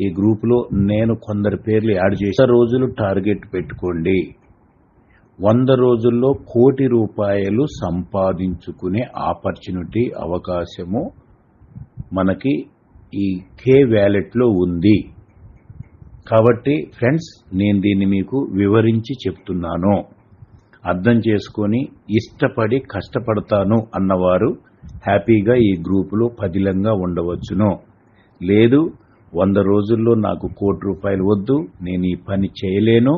ఈ గ్రూపులో నేను కొందరి పేర్లు యాడ్ చేసిన రోజులు టార్గెట్ పెట్టుకోండి. వంద రోజుల్లో కోటి రూపాయలు సంపాదించుకునే ఆపర్చునిటీ అవకాశము మనకి ఈ కే వ్యాలెట్లో ఉంది. కాబట్టి ఫ్రెండ్స్ నేను దీన్ని మీకు వివరించి చెప్తున్నాను. అర్థం చేసుకొని ఇష్టపడి కష్టపడతాను అన్నవారు హ్యాపీగా ఈ గ్రూపులో పదిలంగా ఉండవచ్చును. లేదు వంద రోజుల్లో నాకు కోటి రూపాయలు వద్దు నేను ఈ పని చేయలేను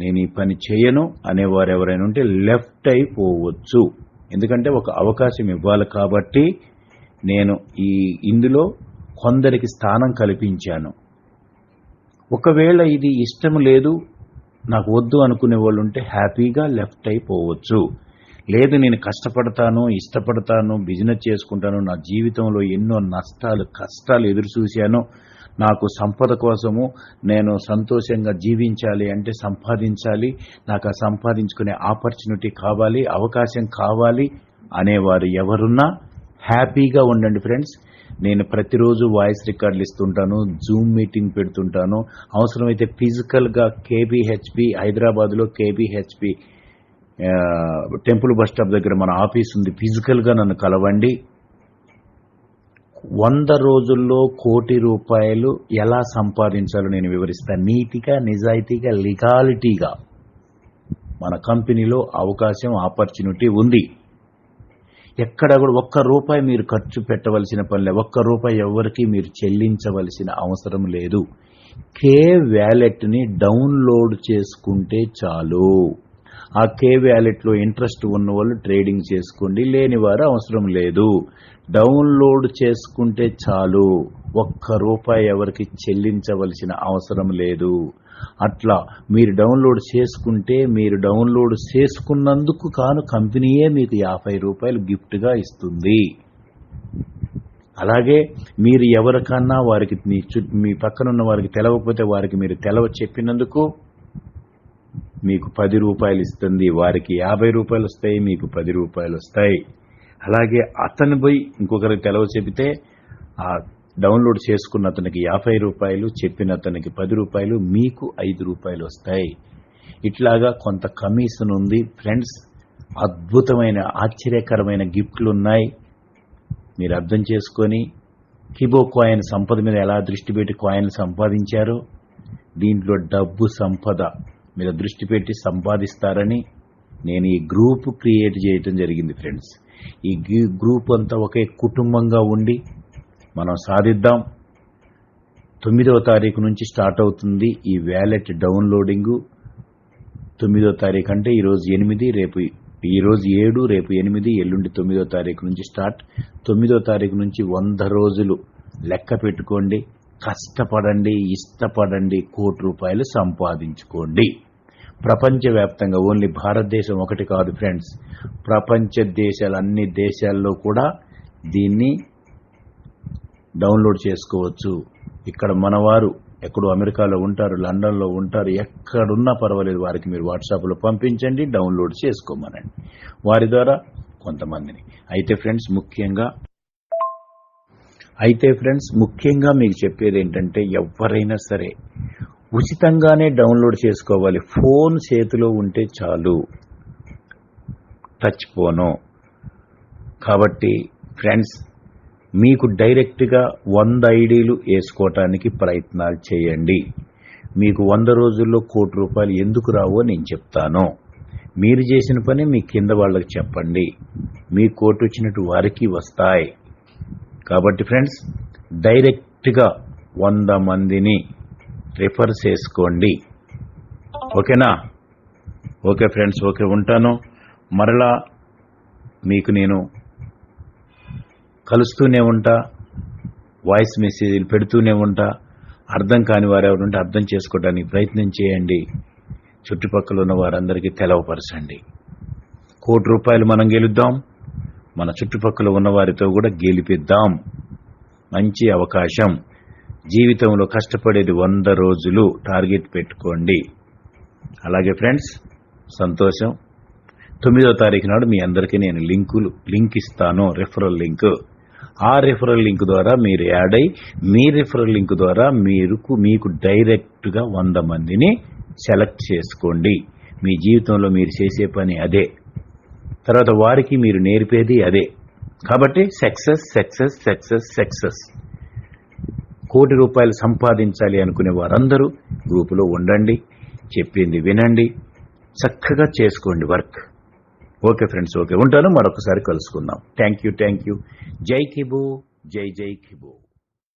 నేను ఈ పని చేయను అనేవారు ఎవరైనా ఉంటే లెఫ్ట్ అయిపోవచ్చు. ఎందుకంటే ఒక అవకాశం ఇవ్వాలి కాబట్టి నేను ఈ ఇందులో కొందరికి స్థానం కల్పించాను. ఒకవేళ ఇది ఇష్టం లేదు నాకు వద్దు అనుకునే వాళ్ళు ఉంటే హ్యాపీగా లెఫ్ట్ అయిపోవచ్చు. లేదు నేను కష్టపడతాను ఇష్టపడతాను బిజినెస్ చేసుకుంటాను నా జీవితంలో ఎన్నో నష్టాలు కష్టాలు ఎదురు చూశాను. నాకు సంపద కోసము నేను సంతోషంగా జీవించాలి అంటే సంపాదించాలి. నాకు ఆ సంపాదించుకునే ఆపర్చునిటీ కావాలి అవకాశం కావాలి అనేవారు ఎవరున్నా హ్యాపీగా ఉండండి ఫ్రెండ్స్. నేను ప్రతిరోజు వాయిస్ రికార్డులు ఇస్తుంటాను జూమ్ మీటింగ్ పెడుతుంటాను. అవసరమైతే ఫిజికల్గా కేబీహెచ్పి హైదరాబాద్లో కేబీహెచ్పి టెంపుల్ బస్ స్టాప్ దగ్గర మన ఆఫీస్ ఉంది. ఫిజికల్గా నన్ను కలవండి. వంద రోజుల్లో కోటి రూపాయలు ఎలా సంపాదించాలో నేను వివరిస్తాను నీతిగా నిజాయితీగా లీగాలిటీగా మన కంపెనీలో అవకాశం ఆపర్చునిటీ ఉంది. ఎక్కడ కూడా ఒక్క రూపాయి మీరు ఖర్చు పెట్టవలసిన పనిలే ఒక్క రూపాయి ఎవరికి మీరు చెల్లించవలసిన అవసరం లేదు. కే వ్యాలెట్ని డౌన్లోడ్ చేసుకుంటే చాలు. ఆ కే వ్యాలెట్లో ఇంట్రెస్ట్ ఉన్న వాళ్ళు ట్రేడింగ్ చేసుకోండి లేని వారు అవసరం లేదు. డౌన్లోడ్ చేసుకుంటే చాలు. ఒక్క రూపాయి ఎవరికి చెల్లించవలసిన అవసరం లేదు. అట్లా మీరు డౌన్లోడ్ చేసుకుంటే మీరు డౌన్లోడ్ చేసుకున్నందుకు కాను కంపెనీయే మీకు యాభై రూపాయలు గిఫ్ట్గా ఇస్తుంది. అలాగే మీరు ఎవరికన్నా వారికి మీ చు మీ పక్కనున్న వారికి తెలవకపోతే వారికి మీరు తెలవ చెప్పినందుకు మీకు పది రూపాయలు ఇస్తుంది వారికి యాభై రూపాయలు వస్తాయి మీకు పది రూపాయలు వస్తాయి. అలాగే అతను పోయి ఇంకొకరికి తెలవ చెబితే ఆ డౌన్లోడ్ చేసుకున్న అతనికి యాభై రూపాయలు చెప్పిన అతనికి పది రూపాయలు మీకు ఐదు రూపాయలు వస్తాయి. ఇట్లాగా కొంత కమిషన్ ఉంది. ఫ్రెండ్స్ అద్భుతమైన ఆశ్చర్యకరమైన గిఫ్ట్లు ఉన్నాయి. మీరు అర్థం చేసుకొని కిబో కాయిన్ సంపద మీద ఎలా దృష్టి పెట్టి కాయిన్ సంపాదించారో దీంట్లో డబ్బు సంపద. మీద దృష్టి పెట్టి సంపాదిస్తారని నేను ఈ గ్రూప్ క్రియేట్ చేయటం జరిగింది ఫ్రెండ్స్. ఈ గ్రూప్ అంతా ఒకే కుటుంబంగా ఉండి మనం సాధిద్దాం. తొమ్మిదవ తారీఖు నుంచి స్టార్ట్ అవుతుంది ఈ వ్యాలెట్ డౌన్లోడింగు. తొమ్మిదో తారీఖు అంటే ఈరోజు ఎనిమిది రేపు ఈరోజు ఏడు రేపు ఎనిమిది ఎల్లుండి తొమ్మిదో తారీఖు నుంచి స్టార్ట్. తొమ్మిదో తారీఖు నుంచి వంద రోజులు లెక్క పెట్టుకోండి. కష్టపడండి ఇష్టపడండి కోటి రూపాయలు సంపాదించుకోండి. ప్రపంచవ్యాప్తంగా ఓన్లీ భారతదేశం ఒకటి కాదు ఫ్రెండ్స్. ప్రపంచ దేశాలు అన్ని దేశాల్లో కూడా దీన్ని డౌన్లోడ్ చేసుకోవచ్చు. ఇక్కడ మనవారు ఎక్కడో అమెరికాలో ఉంటారు లండన్లో ఉంటారు ఎక్కడున్నా పర్వాలేదు వారికి మీరు వాట్సాప్లో పంపించండి డౌన్లోడ్ చేసుకోమనండి. వారి ద్వారా కొంతమందిని. అయితే ఫ్రెండ్స్ ముఖ్యంగా అయితే ఫ్రెండ్స్ ముఖ్యంగా మీకు చెప్పేది ఏంటంటే ఎవరైనా సరే ఉచితంగానే డౌన్లోడ్ చేసుకోవాలి. ఫోన్ చేతిలో ఉంటే చాలు. Touch phone. కాబట్టి ఫ్రెండ్స్ మీకు డైరెక్ట్గా వంద ఐడీలు వేసుకోవటానికి ప్రయత్నాలు చేయండి. మీకు వంద రోజుల్లో కోటి రూపాయలు ఎందుకు రావో నేను చెప్తాను. మీరు చేసిన పని మీ కింద వాళ్ళకి చెప్పండి. మీ కోటి వచ్చినట్టు వారికి వస్తాయి. కాబట్టి ఫ్రెండ్స్ డైరెక్ట్గా వంద మందిని రిఫర్ చేసుకోండి. ఓకేనా? ఓకే ఫ్రెండ్స్ ఓకే ఉంటాను. మరలా మీకు నేను కలుస్తూనే ఉంటా వాయిస్ మెసేజ్లు పెడుతూనే ఉంటా అర్థం కాని వారు ఎవరుంటే అర్థం చేసుకోవడానికి ప్రయత్నం చేయండి. చుట్టుపక్కల ఉన్న వారందరికీ తెలవపరచండి. కోటి రూపాయలు మనం గెలుద్దాం మన చుట్టుపక్కల ఉన్న వారితో కూడా గెలిపిద్దాం. మంచి అవకాశం. జీవితంలో కష్టపడేది వంద రోజులు టార్గెట్ పెట్టుకోండి. అలాగే ఫ్రెండ్స్ సంతోషం. తొమ్మిదో తారీఖు నాడు మీ అందరికీ నేను లింకులు లింక్ ఇస్తాను రెఫరల్ లింక్. ఆ రిఫరల్ లింక్ ద్వారా మీరు యాడ్ అయి మీ రిఫరల్ లింక్ ద్వారా మీరు మీకు డైరెక్ట్గా వంద మందిని సెలెక్ట్ చేసుకోండి. మీ జీవితంలో మీరు చేసే పని అదే. తర్వాత వారికి మీరు నేర్పేది అదే. కాబట్టి సక్సెస్ సక్సెస్ సక్సెస్ సక్సెస్. కోటి రూపాయలు సంపాదించాలి అనుకునే వారందరూ గ్రూపులో ఉండండి చెప్పింది వినండి చక్కగా చేసుకోండి వర్క్. Okay friends okay. ఉంటాను మరొకసారి కలుసుకుందాం. Thank you thank you. జై కిబో జై జై కిబో.